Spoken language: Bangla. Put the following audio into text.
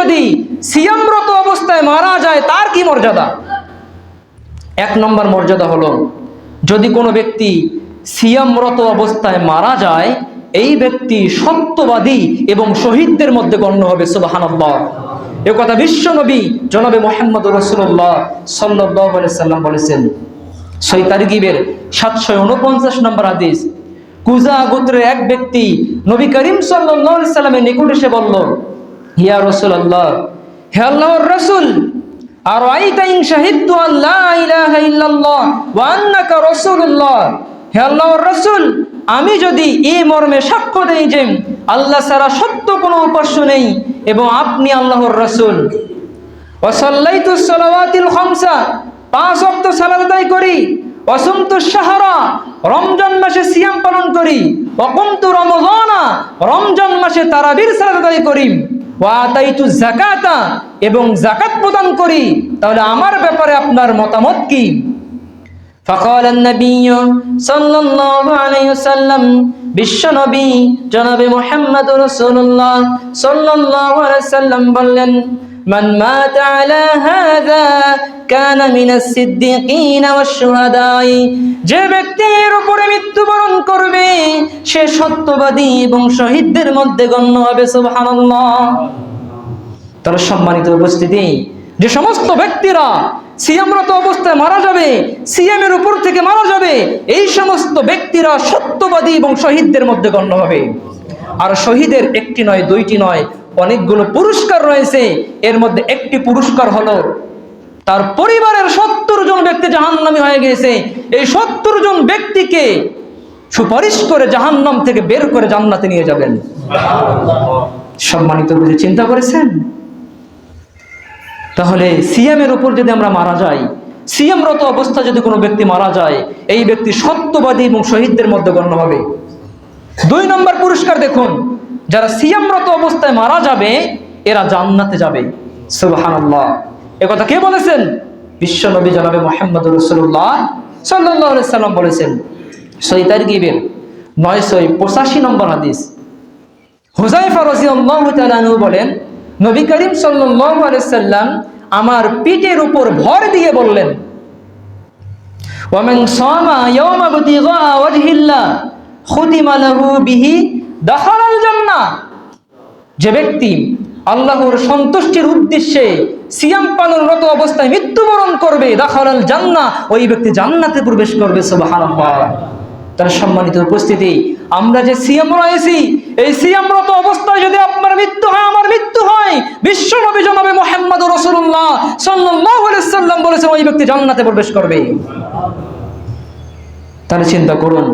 যদি সিয়ামরত অবস্থায় মারা যায়, তার কি মর্যাদা? এক নম্বর মর্যাদা হলো, যদি কোনো ব্যক্তি সিয়ামরত অবস্থায় মারা যায়, এই ব্যক্তি সত্যবাদী এবং শহীদদের মধ্যে গণ্য হবে সুবাহানব্বর এ কথা বিশ্ব নবী জনাবে মোহাম্মদ রসুল্লাহ সাল্লাহ সাল্লাম বলেছেন। সই তারিগিবের সাতশো উনপঞ্চাশ নম্বর আদেশ কুজা গোত্রের এক ব্যক্তি নবী করিম সাল্লাহ সাল্লামের নিকট এসে বলল হিয়া রসুল আল্লাহ হে আল্লাহর রসুল আর আইতাইন শাহিদু আল্লাহ ইলাহা ইল্লাল্লাহ ওয়া আন্নাকা রাসূলুল্লাহ। হে আল্লাহর রাসূল, আমি যদি এই মর্মে সাক্ষ্য দেই যে আল্লাহ ছাড়া সত্য কোনো উপাস্য নেই এবং আপনি আল্লাহর রাসূল। ওয়া সাল্লাইতু সালাওয়াতিল খামসা, পাঁচ ওয়াক্ত সালাত আদায় করি। অসুমতু সাহারা রমজান মাসে সিয়াম পালন করি। অকুমতু রমজানা, রমজান মাসে তারাবির সালাত আদায় করি। ওয়াতাইতু জাকাতা এবং জাকাত প্রদান করি তাহলে আমার ব্যাপারে আপনার মতামত কি فقال النبي صلى الله عليه وسلم বিশ্বনবী জনাবে মোহাম্মদ রাসূলুল্লাহ সাল্লাল্লাহু আলাইহি সাল্লাম বললেন من مات على هذا كان من الصديقين والشهداء যে ব্যক্তির উপরে মৃত্যুবরণ করবে সে সত্যবাদী এবং শহীদদের মধ্যে গণ্য হবে সুবহানাল্লাহ তার সম্মানিত উপস্থিতি যে সমস্ত ব্যক্তিরা সিএমরত অবস্থায় মারা যাবে সিএম এর উপর থেকে মারা যাবে এই সমস্ত ব্যক্তিরা সত্যবাদী এবং শহীদদের মধ্যে গণ্য হবে আর শহীদের একটি নয় দুইটি নয় অনেকগুলো পুরস্কার রয়েছে। এর মধ্যে একটি পুরস্কার হলো তার পরিবারের সত্তর জন ব্যক্তি জাহান্নামী হয়ে গেছে এই সত্তর জন ব্যক্তিকে সুপারিশ করে জাহান্নাম থেকে বের করে জান্নাতে নিয়ে যাবেন। সম্মানিত বুঝে চিন্তা করেছেন? তাহলে সিএমের উপর যদি আমরা মারা যাই, সিএমরত অবস্থা যদি কোনো ব্যক্তি মারা যায়, এই ব্যক্তি সত্যবাদী এবং শহীদদের মধ্যে গণ্য হবে। দুই নম্বর পুরস্কার দেখুন যারা সিএমরত অবস্থায় মারা যাবে, এরা জান্নাতে যাবে। সুবহানাল্লাহ। এ কথা কে বলেছেন? বিশ্ব নবী জানাবে মোহাম্মদ রসুল্লাহ সাল্লাহ সাল্লাম বলেছেন। সৈতার গিবের নয়শো পঁচাশি নম্বর হাদিস। হুজাইফা রাদিয়াল্লাহু তাআলা আনহু বলেন, নবী করিম সাল্লাম আমার পিঠের উপর ভর দিয়ে বললেন ওয়ামান সামা ইয়াওমা বুতিগা ওয়াজহিল্লাহ, খুতিমা লাহু বিহি দাখালাল জান্নাহ যে ব্যক্তি আল্লাহর সন্তুষ্টির উদ্দেশ্যে সিয়াম পালনরত অবস্থায় মৃত্যুবরণ করবে, দাখালাল জান্না ওই ব্যক্তি জান্নাতে প্রবেশ করবে, সুবহানাল্লাহ। তার সম্মানিত উপস্থিতি, আমরা যে সিএম রয়েছি, এই সিএমরত অবস্থায় যদি আপনার মৃত্যু হয়, আমার মৃত্যু হয় বিশ্ব নবী জনাবে মোহাম্মদ রসুল্লাহ সাল্লাম বলেছেন, ওই ব্যক্তি জান্নাতে প্রবেশ করবে। তাহলে চিন্তা করুন